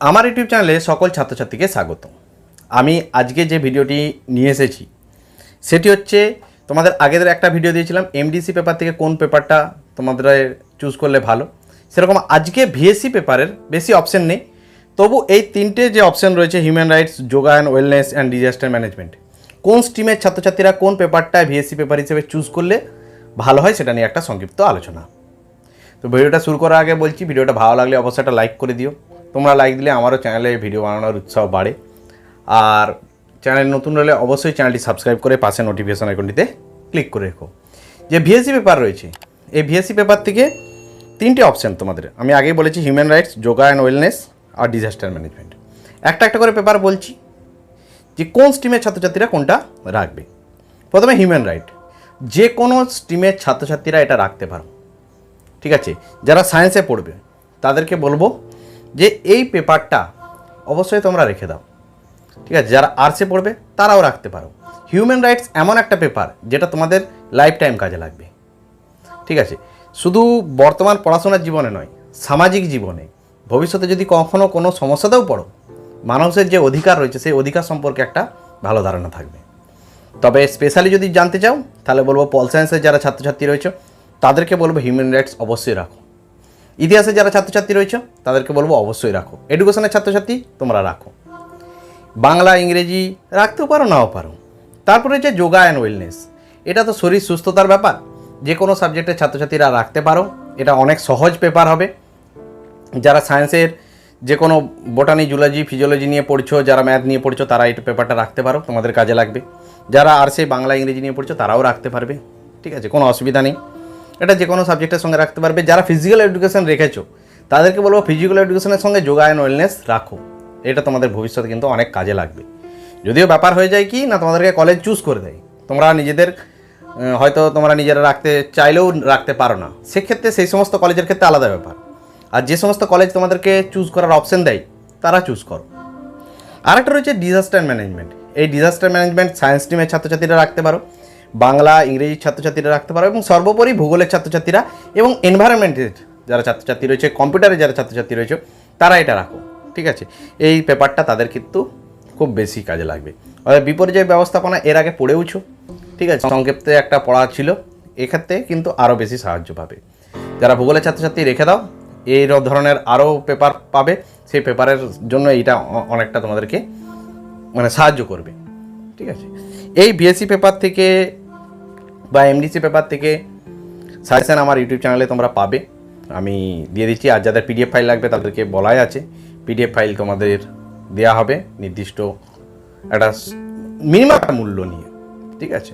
আমার ইউটিউব চ্যানেলে সকল ছাত্রছাত্রীকে স্বাগত আমি আজকে যে ভিডিওটি নিয়ে এসেছি, সেটি হচ্ছে তোমাদের আগের একটা ভিডিও দিয়েছিলাম এমডিসি পেপার থেকে কোন পেপারটা তোমাদের চুজ করলে ভালো। সেরকম আজকে ভিএসসি পেপারের বেশি অপশন নেই, তবু এই তিনটে যে অপশন রয়েছে human rights যোগায়ন wellness and disaster management কোন স্ট্রিমের ছাত্রছাত্রীরা কোন পেপারটায় ভিএসসি পেপার হিসেবে চুজ করলে ভালো হয়, সেটা নিয়ে একটা সংক্ষিপ্ত আলোচনা। তো ভিডিওটা শুরু করার আগে বলছি, ভিডিওটা ভালো লাগলে অবশ্যই একটা লাইক করে দিও। তোমরা লাইক দিলে আমারও চ্যানেলে ভিডিও বানানোর উৎসাহ বাড়ে। আর চ্যানেল নতুন হলে অবশ্যই চ্যানেলটি সাবস্ক্রাইব করে পাশে নোটিফিকেশন আইকনটিতে ক্লিক করে রেখো। যে ভিএসসি পেপার রয়েছে, এই ভিএসসি পেপার থেকে তিনটে অপশান তোমাদের। আমি আগেই বলেছি human rights yoga and wellness R disaster management একটা একটা করে পেপার বলছি যে কোন স্ট্রিমের ছাত্রছাত্রীরা কোনটা রাখবে। প্রথমে হিউম্যান রাইট যে কোনো স্ট্রিমের ছাত্রছাত্রীরা এটা রাখতে পারো। ঠিক আছে? যারা সায়েন্সে পড়বে, তাদেরকে বলব যে এই পেপারটা অবশ্যই তোমরা রেখে দাও। ঠিক আছে? যারা আর্টসে পড়বে, তারাও রাখতে পারো। হিউম্যান রাইটস এমন একটা পেপার যেটা তোমাদের লাইফ টাইম কাজে লাগবে। ঠিক আছে? শুধু বর্তমান পড়াশোনার জীবনে নয়, সামাজিক জীবনে। ভবিষ্যতে যদি কখনো কোনো সমস্যাতেও পড়ো, মানুষের যে অধিকার রয়েছে, সেই অধিকার সম্পর্কে একটা ভালো ধারণা থাকবে। তবে স্পেশালি যদি জানতে চাও, তাহলে বলব পল সায়েন্সের যারা ছাত্রছাত্রী রয়েছে, তাদেরকে বলব হিউম্যান রাইটস অবশ্যই রাখো। ইতিহাসে যারা ছাত্রছাত্রী রয়েছে, তাদেরকে বলব অবশ্যই রাখো। এডুকেশনের ছাত্রছাত্রী, তোমরা রাখো। বাংলা, ইংরেজি রাখতেও পারো, নাও পারো। তারপরে যে যোগা অ্যান্ড ওয়েলনেস এটা তো শরীর সুস্থতার ব্যাপার। যে কোনো সাবজেক্টের ছাত্রছাত্রীরা রাখতে পারো। এটা অনেক সহজ পেপার হবে। যারা সায়েন্সের যে কোনো বোটানি জুলজি ফিজিওলজি নিয়ে পড়ছো, যারা ম্যাথ নিয়ে পড়ছো, তারা এই পেপারটা রাখতে পারো, তোমাদের কাজে লাগবে। যারা আর্টসে বাংলা, ইংরেজি নিয়ে পড়ছো, তারাও রাখতে পারবে। ঠিক আছে, কোনো অসুবিধা নেই। এটা যে কোনো সাবজেক্টের সঙ্গে রাখতে পারবে। যারা ফিজিক্যাল এডুকেশন রেখেছো, তাদেরকে বলব ফিজিক্যাল এডুকেশনের সঙ্গে যোগা অ্যান্ড ওয়েলনেস রাখো। এটা তোমাদের ভবিষ্যতে কিন্তু অনেক কাজে লাগবে। যদিও ব্যাপার হয়ে যায় কি না, তোমাদেরকে কলেজ চুজ করে দেয়। তোমরা নিজেদের হয়তো তোমরা নিজেরা রাখতে চাইলেও রাখতে পারো না। সেক্ষেত্রে সেই সমস্ত কলেজের ক্ষেত্রে আলাদা ব্যাপার। আর যে সমস্ত কলেজ তোমাদেরকে চুজ করার অপশন দেয়, তারা চুজ করো। আরেকটা রয়েছে ডিজাস্টার ম্যানেজমেন্ট এই ডিজাস্টার ম্যানেজমেন্ট সায়েন্স স্ট্রিমের ছাত্রছাত্রীরা রাখতে পারো। বাংলা ইংরেজির ছাত্রছাত্রীরা রাখতে পারো এবং সর্বোপরি ভূগোলের ছাত্রছাত্রীরা এবং এনভায়রনমেন্টের যারা ছাত্রছাত্রী রয়েছে কম্পিউটারের যারা ছাত্রছাত্রী রয়েছে, তারা এটা রাখো, ঠিক আছে? এই পেপারটা তাদের কিন্তু খুব বেশি কাজে লাগবে। অর্থাৎ বিপর্যয় ব্যবস্থাপনা এর আগে পড়েওছো, ঠিক আছে? সংক্ষেপে একটা পড়া ছিল, এক্ষেত্রে কিন্তু আরও বেশি সাহায্য পাবে। যারা ভূগোলের ছাত্রছাত্রী রেখে দাও, এই ধরনের আরও পেপার পাবে, সেই পেপারের জন্য এইটা অনেকটা তোমাদেরকে মানে সাহায্য করবে। ঠিক আছে। এই বিএসসি পেপার থেকে বা এমডিসি পেপার থেকে সাজেশান আমার ইউটিউব চ্যানেলে তোমরা পাবে। আমি দিয়ে দিচ্ছি, আর যাদের পিডিএফ ফাইল লাগবে তাদেরকে বলাই আছে। পিডিএফ ফাইল তোমাদের দেওয়া হবে নির্দিষ্ট একটা মিনিমাম মূল্য নিয়ে, ঠিক আছে?